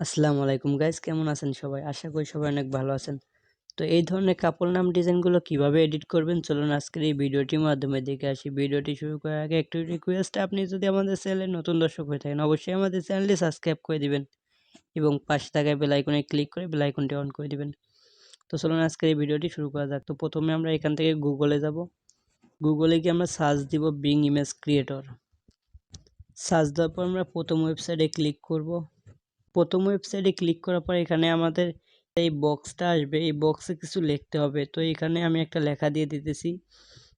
আসসালামু আলাইকুম গাইস কেমন আছেন সবাই? আশা করি সবাই অনেক ভালো আছেন। তো এই ধরনের কাপড় নাম ডিজাইনগুলো কীভাবে এডিট করবেন? চলুন আজকের এই ভিডিওটির মাধ্যমে দেখে আসি। ভিডিওটি শুরু করার আগে একটু রিকোয়েস্ট আপনি যদি আমাদের চ্যানেলে নতুন দর্শক হয়ে থাকেন, অবশ্যই আমাদের চ্যানেলটি সাবস্ক্রাইব করে দিবেন এবং পাশে থাকা বেল আইকনে ক্লিক করে বেল আইকনটি অন করে দিবেন। তো চলুন আজকের এই ভিডিওটি শুরু করা যাক। তো প্রথমে আমরা এখান থেকে গুগলে যাব। গুগলে গিয়ে আমরা সার্চ দিব বিং ইমেজ ক্রিয়েটর সার্চ দেওয়ার পর আমরা প্রথম ওয়েবসাইটে ক্লিক করব। প্রথম ওয়েবসাইটে ক্লিক করার পর এখানে আমাদের এই বক্সটা আসবে। এই বক্সে কিছু লিখতে হবে। তো এখানে আমি একটা লেখা দিয়ে দিতেছি।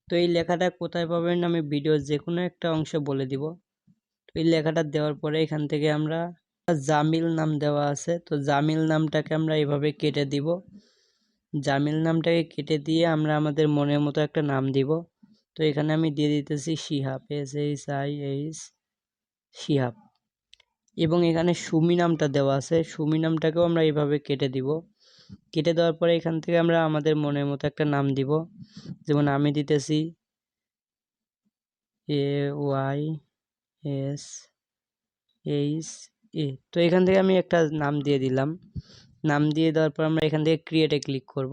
তো এই লেখাটা কোথায় পাবেন আমি ভিডিও যে কোনো একটা অংশ বলে দিব। তো এই লেখাটা দেওয়ার পরে এখান থেকে আমরা জামিল নাম দেওয়া আছে। তো জামিল নামটাকে আমরা এভাবে কেটে দিব। জামিল নামটাকে কেটে দিয়ে আমরা আমাদের মনের মতো একটা নাম দিব। তো এখানে আমি দিয়ে দিতেছি Shihab S H I H Shihab. এবং এখানে সুমি নামটা দেওয়া আছে। সুমি নামটাকেও আমরা এইভাবে কেটে দিব। কেটে দেওয়ার পরে এখান থেকে আমরা আমাদের মনের মতো একটা নাম দিব। যেমন আমি দিতেছি A Y S H A. তো এখান থেকে আমি একটা নাম দিয়ে দিলাম। নাম দিয়ে দেওয়ার পর আমরা এখান থেকে ক্রিয়েটে ক্লিক করব।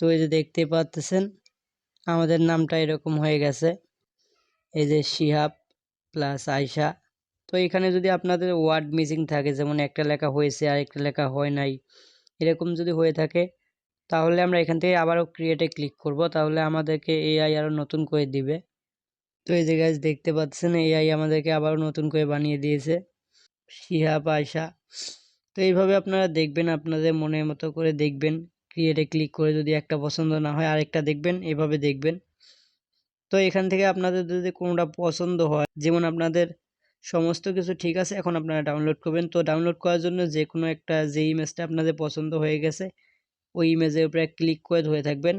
তো এই যে দেখতে পাচ্ছেন, আমাদের নামটা এরকম হয়ে গেছে। এই যে শিহাব প্লাস আয়সা তো এখানে যদি আপনাদের ওয়ার্ড মিসিং থাকে, যেমন একটা লেখা হয়েছে আর একটা লেখা হয় নাই, এরকম যদি হয়ে থাকে, তাহলে আমরা এখান থেকে আবারও ক্রিয়েটে ক্লিক করব। তাহলে আমাদেরকে এআই আরও নতুন করে দিবে। তো এই যে গাছ দেখতে পাচ্ছেন এআই আমাদেরকে আবারও নতুন করে বানিয়ে দিয়েছে। শিহাব আয়সা তো এইভাবে আপনারা দেখবেন, আপনাদের মনের মতো করে দেখবেন। ক্রিয়েটে ক্লিক করে যদি একটা পছন্দ না হয়, আরেকটা দেখবেন, এভাবে দেখবেন। তো এখান থেকে আপনাদের যদি কোনোটা পছন্দ হয়, যেমন আপনাদের সমস্ত কিছু ঠিক আছে, এখন আপনারা ডাউনলোড করবেন। তো ডাউনলোড করার জন্য যে কোনো একটা যে ইমেজটা আপনাদের পছন্দ হয়ে গেছে, ওই ইমেজের উপরে ক্লিক করে ধরে থাকবেন।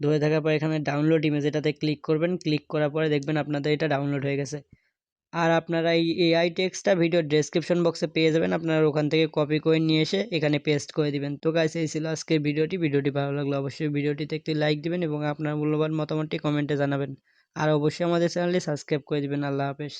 ধরে থাকার পর এখানে ডাউনলোড ইমেজ এটাতে ক্লিক করবেন। ক্লিক করার পরে দেখবেন আপনাদের এটা ডাউনলোড হয়ে গেছে। আর আপনারা এই এআই টেক্সটটা ভিডিও ডেসক্রিপশন বক্সে পেয়ে যাবেন। আপনারা ওখান থেকে কপি করে নিয়ে এসে এখানে পেস্ট করে দিবেন। তো গাইস এই ছিল আজকের ভিডিওটি। ভিডিওটি ভালো লাগল অবশ্যই ভিডিওটিতে একটি লাইক দিবেন এবং আপনার মূল্যবান মতামতটি কমেন্টে জানাবেন। আর অবশ্যই আমাদের চ্যানেলটি সাবস্ক্রাইব করে দিবেন। আল্লাহ হাফেজ।